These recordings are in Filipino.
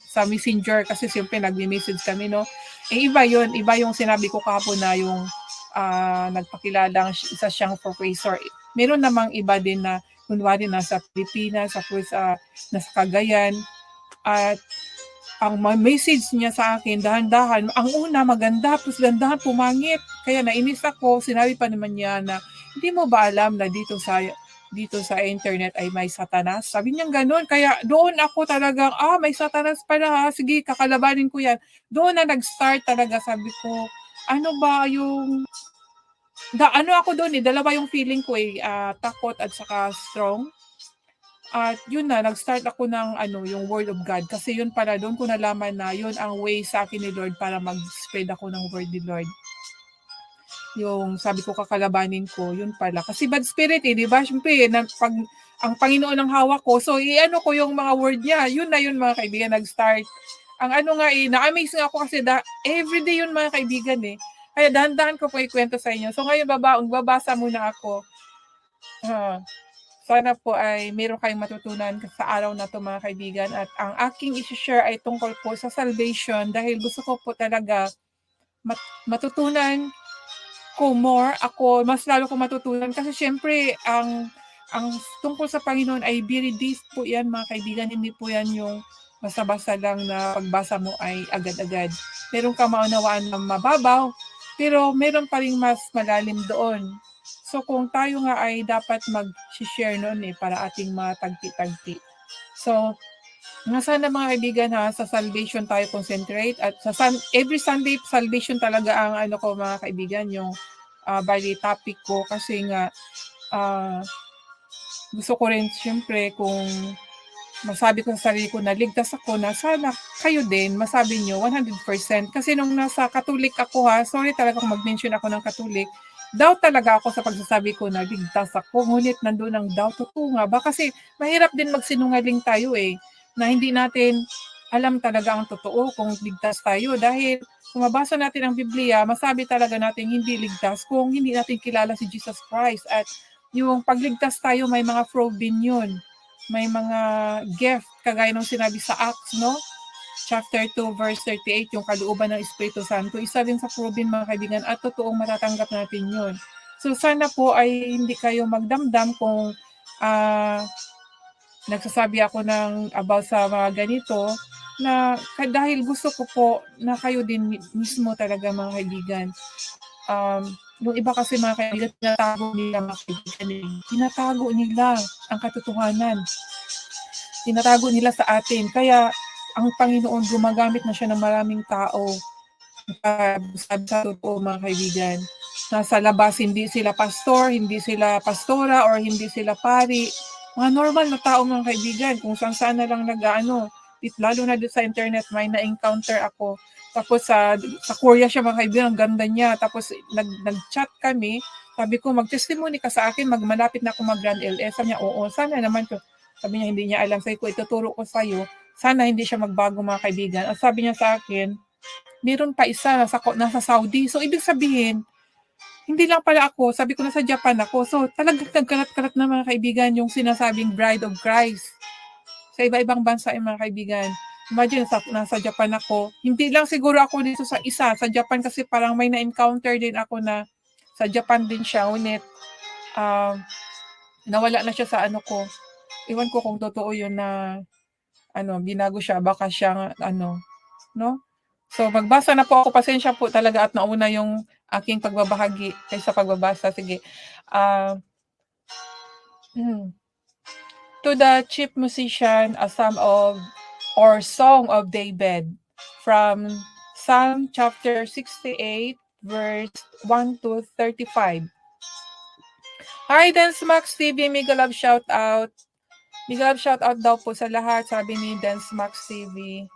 sa messenger kasi siyempre nagme-message kami no. Eh iba yun, iba yung sinabi ko kahapon na yung uh, nagpakilalang isa siyang professor. Meron namang iba din na kunwari nasa Pilipinas, tapos uh, nasa Cagayan, at ang message niya sa akin, dahan-dahan, ang una maganda, tapos gandahan pumangit. Kaya nainis ako, sinabi pa naman niya na, hindi mo ba alam na dito sa dito sa internet ay may satanas. Sabi niya ganoon. Kaya doon ako talagang, ah, may satanas pala ha. Sige, kakalabanin ko yan. Doon na nag-start talaga. Sabi ko, ano ba yung... Da, ano ako doon eh, dalawa yung feeling ko eh, uh, takot at saka strong. At yun na, nag-start ako ng ano, yung Word of God. Kasi yun pala, doon ko nalaman na yun ang way sa akin ni Lord para mag-spread ako ng Word ni Lord yung sabi ko kakalabanin ko, yun pala. Kasi bad spirit eh, di ba? Siyempre, na, pag, ang Panginoon ang hawak ko, so i-ano ko yung mga word niya, yun na yun mga kaibigan, nag-start. Ang ano nga eh, na-amaze nga ako kasi da, everyday yun mga kaibigan eh. Kaya dahan-dahan ko po ikwento sa inyo. So ngayon baba, babasa muna ako. Uh, sana po ay meron kayong matutunan sa araw na to mga kaibigan. At ang aking isi-share ay tungkol po sa salvation dahil gusto ko po talaga mat- matutunan ko more, ako, mas lalo ko matutunan. Kasi syempre, ang ang tungkol sa Panginoon ay deep po yan mga kaibigan. Hindi po yan yung basta-basta lang na pagbasa mo ay agad-agad. Meron ka maunawaan ng mababaw, pero meron pa rin mas malalim doon. So kung tayo nga ay dapat mag-share noon eh para ating matagti-tagti. So, nga sana mga kaibigan ha, sa salvation tayo concentrate at sa sun, every Sunday salvation talaga ang ano ko mga kaibigan yung uh, bali topic ko kasi nga uh, gusto ko rin siyempre kung masabi ko sa sarili ko na ligtas ako na sana kayo din masabi nyo 100% kasi nung nasa Katolik ako ha, sorry talaga kung mag-mention ako ng Katolik, doubt talaga ako sa pagsasabi ko na ligtas ako, ngunit nandun ang doubt. Totoo nga ba? Kasi mahirap din magsinungaling tayo eh na hindi natin alam talaga ang totoo kung ligtas tayo dahil kung mabasa natin ang Biblia, masabi talaga natin hindi ligtas kung hindi natin kilala si Jesus Christ at yung pagligtas tayo may mga probin yun. May mga gift kagaya ng sinabi sa Acts, no? Chapter 2, verse 38, yung kalooban ng Espiritu Santo. Isa din sa probin mga kaibigan at totoong matatanggap natin yun. So sana po ay hindi kayo magdamdam kung uh, nagsasabi ako ng about sa mga ganito na dahil gusto ko po na kayo din mismo talaga mga kaibigan. Um, yung iba kasi mga kaibigan, tinatago nila mga kaibigan. Eh. Tinatago nila ang katotohanan. Tinatago nila sa atin. Kaya ang Panginoon gumagamit na siya ng maraming tao. Sabi sa totoo mga kaibigan. Nasa labas, hindi sila pastor, hindi sila pastora, or hindi sila pari mga normal na tao mga kaibigan, kung saan saan na lang nag-ano, lalo na doon sa internet, may na-encounter ako. Tapos sa, sa Korea siya mga kaibigan, ang ganda niya. Tapos nag, nag-chat kami, sabi ko, mag-testimony ka sa akin, magmalapit na ako mag-Grand LS. Sabi niya, oo, sana naman ko. Sabi niya, hindi niya alam. Sabi ko, ituturo ko sa iyo. Sana hindi siya magbago mga kaibigan. At sabi niya sa akin, meron pa isa nasa, nasa Saudi. So, ibig sabihin, hindi lang pala ako, sabi ko na sa Japan ako. So talagang nagkalat-kalat na mga kaibigan yung sinasabing Bride of Christ. Sa iba-ibang bansa yung mga kaibigan. Imagine, sa, nasa Japan ako. Hindi lang siguro ako dito sa isa. Sa Japan kasi parang may na-encounter din ako na sa Japan din siya. Ngunit, uh, nawala na siya sa ano ko. Iwan ko kung totoo yun na ano, binago siya. Baka siya, ano, no? So, magbasa na po ako. Pasensya po talaga at nauna yung aking pagbabahagi kaysa pagbabasa. Sige. Uh. To the chief musician, a psalm of or song of David from Psalm chapter 68 verse 1 to 35. Hi, Dance Max TV. Mega love shout out. Mega love shout out daw po sa lahat, sabi ni Dance Max TV.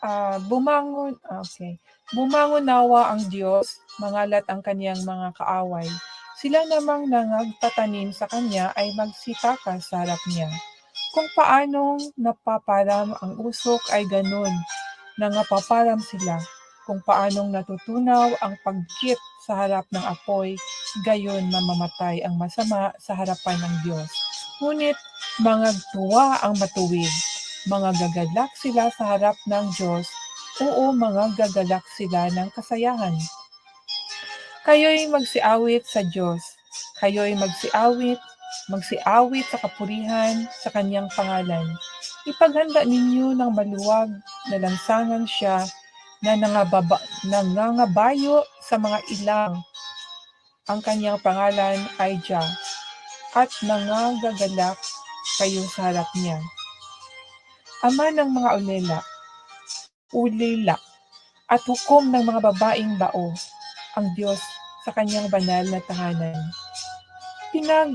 Uh, ah, bumangon, okay. Bumangon nawa ang Diyos, mangalat ang kaniyang mga kaaway. Sila namang nangagtatanim sa kanya ay magsitaka sa harap niya. Kung paanong napaparam ang usok ay ganun, nangapaparam sila. Kung paanong natutunaw ang pagkit sa harap ng apoy, gayon mamamatay ang masama sa harapan ng Diyos. Ngunit mangagtuwa ang matuwid. mga gagalak sila sa harap ng Diyos, oo mga gagalak sila ng kasayahan. Kayo'y magsiawit sa Diyos. Kayo'y magsiawit, magsiawit sa kapurihan sa kanyang pangalan. Ipaghanda ninyo ng maluwag na lansangan siya na nangababa, nangangabayo sa mga ilang. Ang kanyang pangalan ay Jah at nangagagalak kayo sa harap niya. Ama ng mga ulela, ulila, at hukom ng mga babaeng bao, ang Diyos sa kanyang banal na tahanan. Pinag,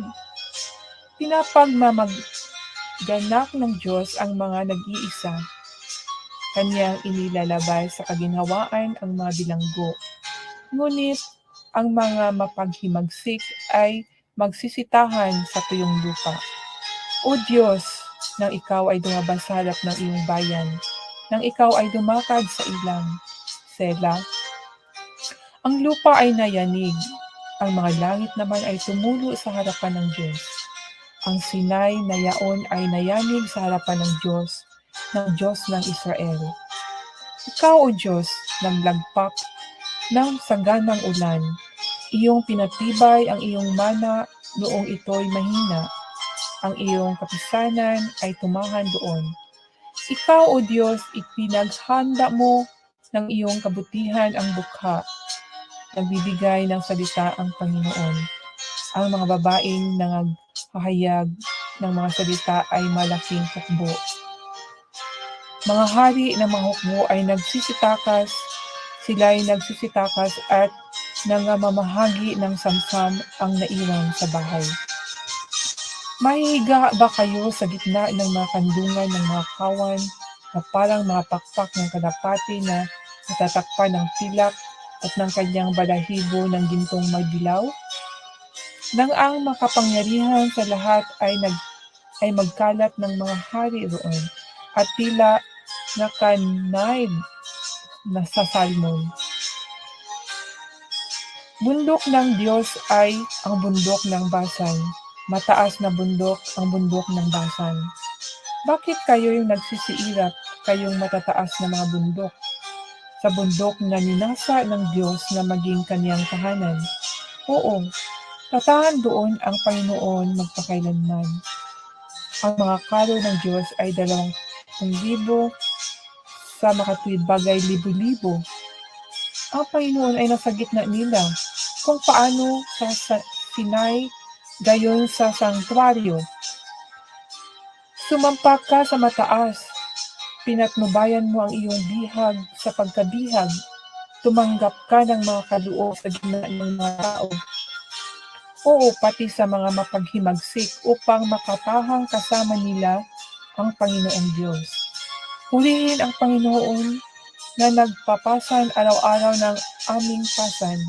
pinapagmamaganak ng Diyos ang mga nag-iisa. Kanyang inilalabay sa kaginhawaan ang mga bilanggo. Ngunit ang mga mapaghimagsik ay magsisitahan sa tuyong lupa. O Diyos, nang ikaw ay dumabas sa ng iyong bayan, nang ikaw ay dumakad sa ilang, Sela, ang lupa ay nayanig, ang mga langit naman ay tumulo sa harapan ng Diyos. Ang Sinai na yaon ay nayanig sa harapan ng Diyos, ng Diyos ng Israel. Ikaw, O Diyos, naglagpak ng saganang ulan, iyong pinatibay ang iyong mana noong ito'y mahina. Ang iyong kapisanan ay tumahan doon. Ikaw, O Diyos, ipinaghanda mo ng iyong kabutihan ang bukha. Nagbibigay ng salita ang Panginoon. Ang mga babaeng nangahayag ng mga salita ay malaking hukbo. Mga hari ng mga hukbo ay nagsisitakas, sila ay nagsisitakas at nangamamahagi ng samsam ang naiwan sa bahay. Mahihiga ba kayo sa gitna ng mga kandungan ng mga kawan na parang mga pakpak ng kalapati na natatakpan ng pilak at ng kanyang balahibo ng gintong magdilaw? Nang ang makapangyarihan sa lahat ay nag ay magkalat ng mga hari roon at tila nakanaib na sa salmon. Bundok ng Diyos ay ang bundok ng Basan. Mataas na bundok ang bundok ng Basan. Bakit kayo yung nagsisiirap kayong matataas na mga bundok? Sa bundok na ninasa ng Diyos na maging kaniyang tahanan. Oo, tatahan doon ang Panginoon magpakailanman. Ang mga karo ng Diyos ay dalawang libo sa makatuwid bagay libo-libo. Ang Panginoon ay nasa gitna nila kung paano sa Sinai gayon sa sanktuaryo. Sumampak ka sa mataas, pinatnubayan mo ang iyong bihag sa pagkabihag, tumanggap ka ng mga kaluo sa gitna ng mga tao. Oo, pati sa mga mapaghimagsik upang makatahang kasama nila ang Panginoong Diyos. Purihin ang Panginoon na nagpapasan araw-araw ng aming pasan.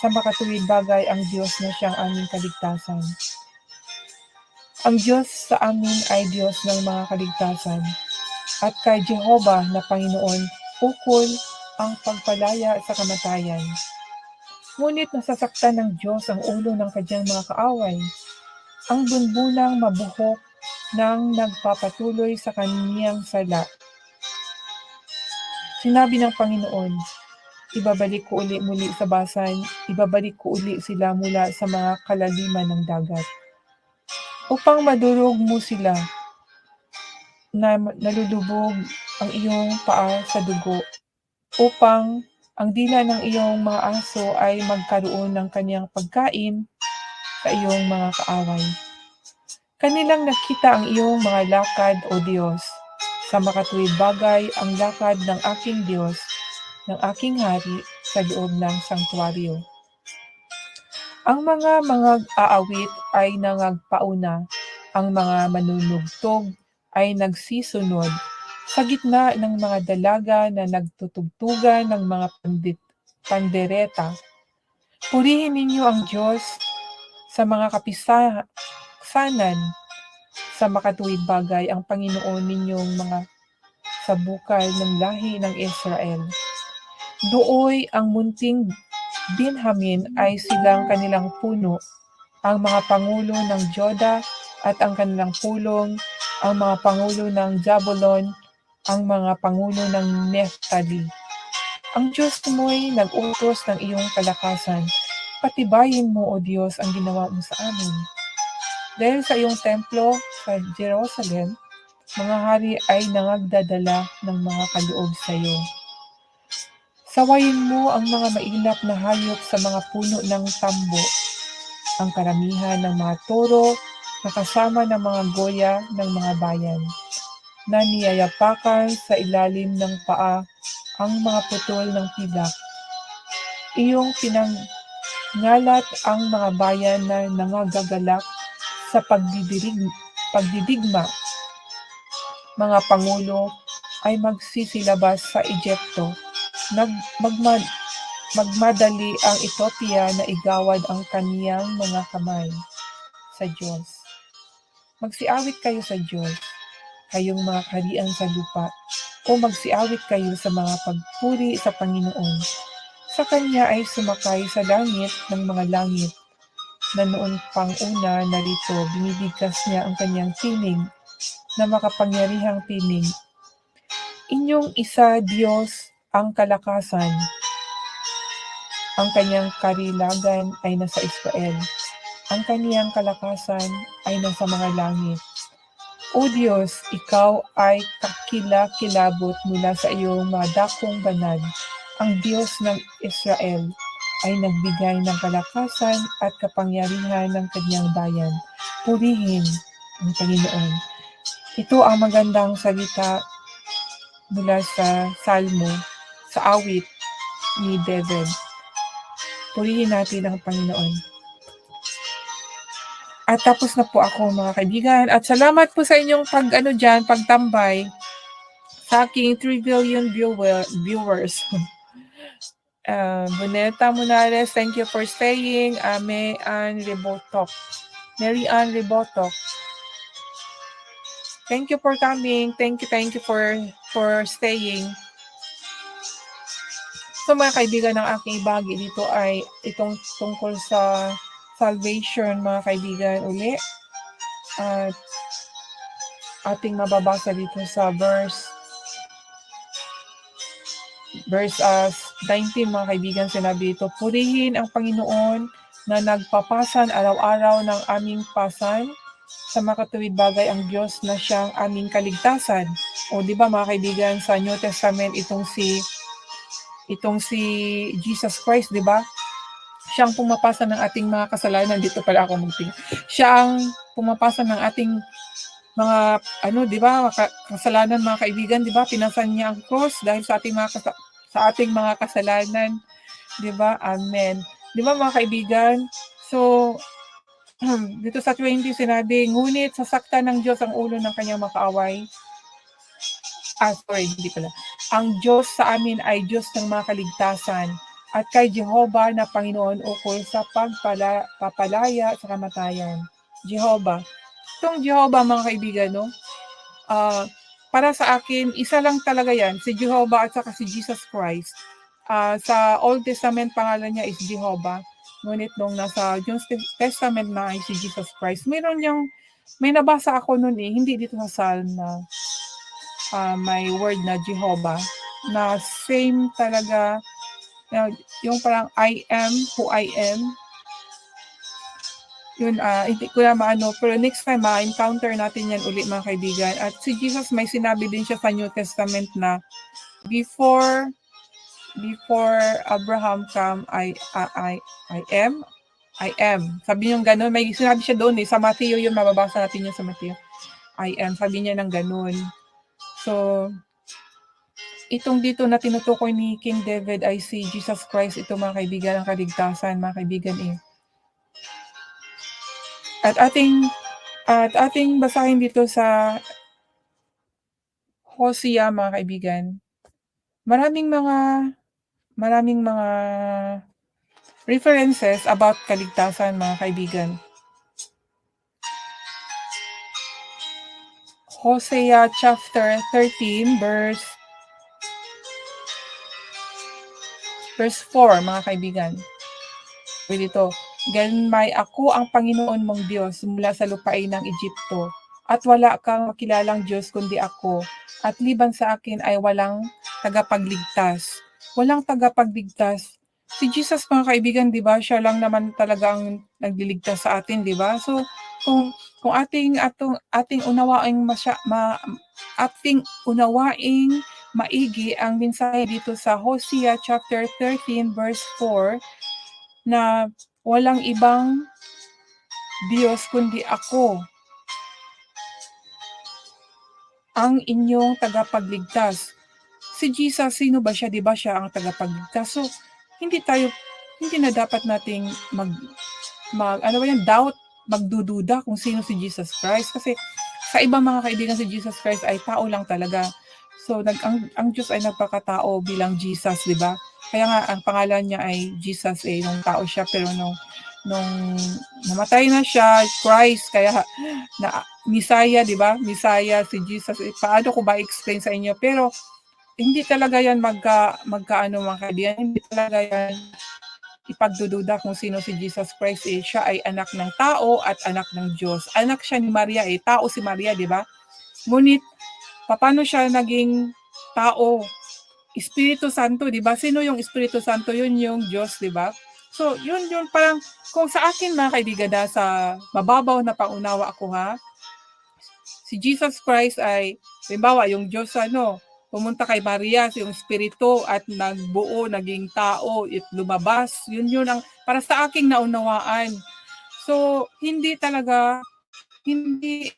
Sa makatuwid bagay ang Diyos na siyang aming kaligtasan. Ang Diyos sa amin ay Diyos ng mga kaligtasan. At kay Jehovah na Panginoon, ukol ang pagpalaya sa kamatayan. Ngunit nasasaktan ng Diyos ang ulo ng kanyang mga kaaway. Ang bunbunang mabuhok nang nagpapatuloy sa kaniyang sala. Sinabi ng Panginoon, ibabalik ko uli muli sa basan, ibabalik ko uli sila mula sa mga kalaliman ng dagat. Upang madurog mo sila, na nalulubog ang iyong paa sa dugo, upang ang dila ng iyong mga aso ay magkaroon ng kanyang pagkain sa iyong mga kaaway. Kanilang nakita ang iyong mga lakad, O Diyos, sa makatuwid bagay ang lakad ng aking Diyos, ng aking hari sa loob ng sanktuaryo. Ang mga mga aawit ay nangagpauna, ang mga manunugtog ay nagsisunod sa gitna ng mga dalaga na nagtutugtugan ng mga pandit, pandereta. Purihin ninyo ang Diyos sa mga kapisanan sa makatuwid bagay ang Panginoon ninyong mga sabukal ng lahi ng Israel. Dooy ang munting Binhamin ay silang kanilang puno, ang mga pangulo ng Joda at ang kanilang pulong ang mga pangulo ng Jabulon, ang mga pangulo ng Neftali. Ang Diyos mo'y nag-utos ng iyong kalakasan. Patibayin mo, O Diyos, ang ginawa mo sa amin. Dahil sa iyong templo sa Jerusalem, mga hari ay nangagdadala ng mga kaloob sa iyo. Sawayin mo ang mga mailap na hayop sa mga puno ng tambo, ang karamihan ng mga toro na kasama ng mga goya ng mga bayan, na niyayapakan sa ilalim ng paa ang mga putol ng pilak. Iyong pinangalat ang mga bayan na nangagagalak sa pagdidirig, pagdidigma. Mga pangulo ay magsisilabas sa Egypto. Nag, magmad, magmadali ang Ethiopia na igawad ang kaniyang mga kamay sa Diyos. Magsiawit kayo sa Diyos, kayong mga karian sa lupa, o magsiawit kayo sa mga pagpuri sa Panginoon. Sa Kanya ay sumakay sa langit ng mga langit, na noon pang una narito binibigkas niya ang kanyang tinig na makapangyarihang tinig. Inyong isa, Diyos, ang kalakasan. Ang kanyang karilagan ay nasa Israel. Ang kaniyang kalakasan ay nasa mga langit. O Diyos, ikaw ay kakila-kilabot mula sa iyong mga dakong banal. Ang Diyos ng Israel ay nagbigay ng kalakasan at kapangyarihan ng kanyang bayan. Purihin ang Panginoon. Ito ang magandang salita mula sa Salmo, sa awit ni David. Purihin natin ang Panginoon. At tapos na po ako mga kaibigan. At salamat po sa inyong pag ano dyan, pagtambay sa aking 3 billion viewer, viewers. uh, Boneta Munales, thank you for staying. Ame Ann Ribotok. Mary Ann Ribotok. Thank you for coming. Thank you, thank you for for staying. So mga kaibigan ng aking ibagi dito ay itong tungkol sa salvation mga kaibigan uli. At ating mababasa dito sa verse verse uh, 19 mga kaibigan sinabi ito, Purihin ang Panginoon na nagpapasan araw-araw ng aming pasan sa makatuwid bagay ang Diyos na siyang aming kaligtasan. O di ba mga kaibigan sa New Testament itong si itong si Jesus Christ, di ba? Siyang pumapasa ng ating mga kasalanan. Dito pala ako magtingin. Siya ang pumapasa ng ating mga ano, 'di ba, kasalanan mga kaibigan, 'di ba? Pinasan niya ang cross dahil sa ating mga kasa- sa ating mga kasalanan, 'di ba? Amen. 'Di ba mga kaibigan? So dito sa 20 sinabi, ngunit sasaktan ng Diyos ang ulo ng kanyang makaaway. Ah, sorry, hindi pala. Ang Diyos sa amin ay Diyos ng mga kaligtasan at kay Jehovah na Panginoon ukol sa pagpala, papalaya sa kamatayan. Jehovah. Itong Jehovah mga kaibigan, no? Uh, para sa akin, isa lang talaga yan, si Jehovah at saka si Jesus Christ. Uh, sa Old Testament, pangalan niya is Jehovah. Ngunit nung nasa New Testament na ay si Jesus Christ, mayroon yung, may nabasa ako noon eh, hindi dito sa Psalm na uh, may word na Jehovah, na same talaga, uh, yung parang I am who I am, yun, uh, hindi ko na maano, pero next time, ma-encounter natin yan uli mga kaibigan. At si Jesus, may sinabi din siya sa New Testament na before before Abraham come, I, I, I, I am, I am. Sabi niya ganun, may sinabi siya doon eh, sa Matthew yun, mababasa natin yun sa Matthew. I am, sabi niya ng ganun. So, itong dito na tinutukoy ni King David ay si Jesus Christ, ito mga kaibigan ng kaligtasan, mga kaibigan eh. At ating at ating basahin dito sa Hosea mga kaibigan. Maraming mga maraming mga references about kaligtasan mga kaibigan. Hosea chapter 13 verse verse 4 mga kaibigan. Pwede ito. Ganmay ako ang Panginoon mong Diyos mula sa lupain ng Egypto. at wala kang makilalang Diyos kundi ako. At liban sa akin ay walang tagapagligtas. Walang tagapagligtas. Si Jesus mga kaibigan, 'di ba? Siya lang naman talaga ang nagliligtas sa atin, 'di ba? So kung kung ating atong ating unawaing masya, ma, ating unawaing maigi ang mensahe dito sa Hosea chapter 13 verse 4 na walang ibang Diyos kundi ako ang inyong tagapagligtas. Si Jesus, sino ba siya? Di ba siya ang tagapagligtas? So, hindi tayo, hindi na dapat nating mag, mag ano ba yan, doubt, magdududa kung sino si Jesus Christ. Kasi sa ibang mga kaibigan si Jesus Christ ay tao lang talaga. So, nag, ang, ang Diyos ay nagpakatao bilang Jesus, di ba? Kaya nga, ang pangalan niya ay Jesus eh, nung tao siya, pero nung, nung namatay na siya, Christ, kaya na Misaya, di ba? Misaya, si Jesus. Eh, paano ko ba explain sa inyo? Pero, hindi talaga yan magka, magkaano mga kaibigan. Hindi talaga yan ipagdududa kung sino si Jesus Christ. Eh. Siya ay anak ng tao at anak ng Diyos. Anak siya ni Maria eh. Tao si Maria, di ba? Ngunit, paano siya naging tao? Espiritu Santo, di ba? Sino yung Espiritu Santo? Yun yung Diyos, di ba? So, yun yun parang kung sa akin mga kaibigan na sa mababaw na pangunawa ako ha, si Jesus Christ ay, halimbawa, yung Diyos ano, pumunta kay Maria, yung Espiritu at nagbuo, naging tao, it lumabas. Yun yun ang, para sa aking naunawaan. So, hindi talaga, hindi,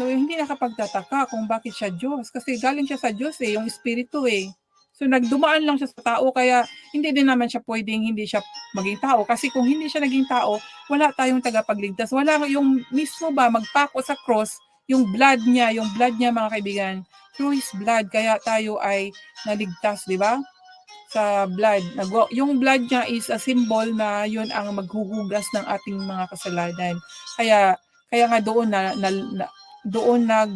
no, hindi nakapagtataka kung bakit siya Diyos. Kasi galing siya sa Diyos eh, yung Espiritu eh. So nagdumaan lang siya sa tao kaya hindi din naman siya pwedeng hindi siya maging tao kasi kung hindi siya naging tao, wala tayong tagapagligtas. Wala yung mismo ba magpako sa cross, yung blood niya, yung blood niya mga kaibigan, through his blood kaya tayo ay naligtas, di ba? Sa blood. Yung blood niya is a symbol na yun ang maghuhugas ng ating mga kasalanan. Kaya kaya nga doon na, na, na doon nag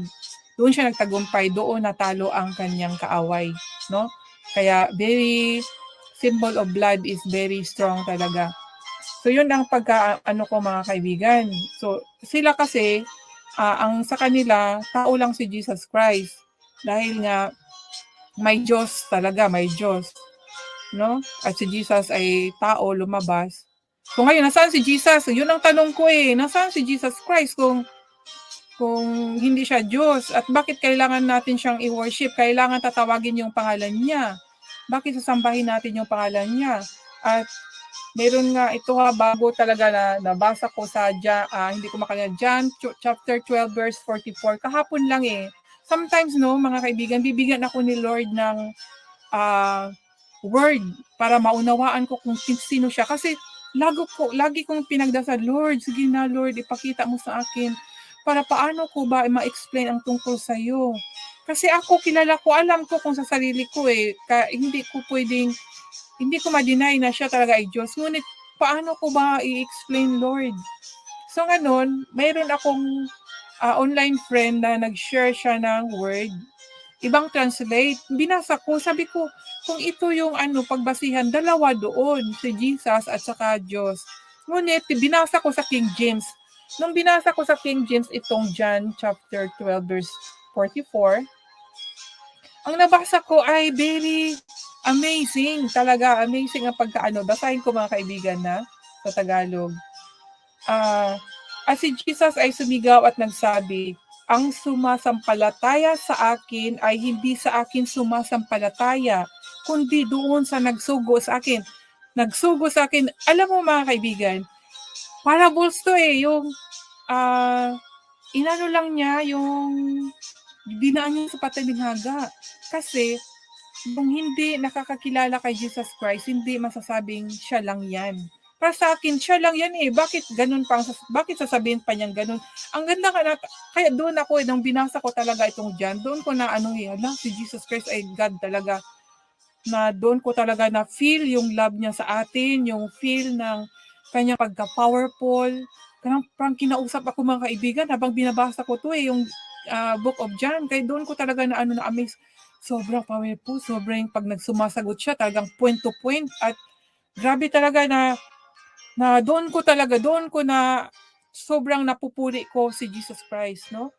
doon siya nagtagumpay, doon natalo ang kanyang kaaway, no? Kaya very symbol of blood is very strong talaga. So yun ang pagka ano ko mga kaibigan. So sila kasi uh, ang sa kanila tao lang si Jesus Christ dahil nga may Diyos talaga, may Diyos. No? At si Jesus ay tao lumabas. So ngayon, nasaan si Jesus? Yun ang tanong ko eh. Nasaan si Jesus Christ kung kung hindi siya Diyos at bakit kailangan natin siyang i-worship? Kailangan tatawagin yung pangalan niya. Bakit sasambahin natin yung pangalan niya? At meron nga ito ha, bago talaga na nabasa ko sa, uh, hindi ko makalimutan, John chapter 12 verse 44. Kahapon lang eh. Sometimes no, mga kaibigan, bibigyan ako ni Lord ng uh, word para maunawaan ko kung sino siya. Kasi lagi, ko, lagi kong pinagdasal, Lord, sige na Lord, ipakita mo sa akin para paano ko ba ma-explain ang tungkol sa iyo. Kasi ako kilala ko, alam ko kung sa sarili ko eh, ka, hindi ko pwedeng, hindi ko ma-deny na siya talaga ay Diyos. Ngunit paano ko ba i-explain Lord? So ngayon, mayroon akong uh, online friend na nag-share siya ng word, ibang translate. Binasa ko, sabi ko, kung ito yung ano, pagbasihan, dalawa doon, si Jesus at saka Diyos. Ngunit, binasa ko sa King James, Nung binasa ko sa King James itong John chapter 12 verse 44, ang nabasa ko ay very amazing. Talaga, amazing ang pagkaano. Basahin ko mga kaibigan na sa Tagalog. Uh, at si Jesus ay sumigaw at nagsabi, ang sumasampalataya sa akin ay hindi sa akin sumasampalataya, kundi doon sa nagsugo sa akin. Nagsugo sa akin. Alam mo mga kaibigan, parables to eh, yung uh, inano lang niya yung dinaan niya sa patay ng haga. Kasi, kung hindi nakakakilala kay Jesus Christ, hindi masasabing siya lang yan. Para sa akin, siya lang yan eh. Bakit ganun pa? Bakit sasabihin pa niyang ganun? Ang ganda ka na, kaya doon ako, eh, nung binasa ko talaga itong dyan, doon ko na ano eh, ala, si Jesus Christ ay God talaga. Na doon ko talaga na feel yung love niya sa atin, yung feel ng kanyang pagka-powerful. Parang, parang kinausap ako mga kaibigan habang binabasa ko to eh, yung uh, Book of John. Kaya doon ko talaga na ano na amaze. Sobrang powerful, sobrang pag nagsumasagot siya, talagang point to point. At grabe talaga na na doon ko talaga, doon ko na sobrang napupuri ko si Jesus Christ, no?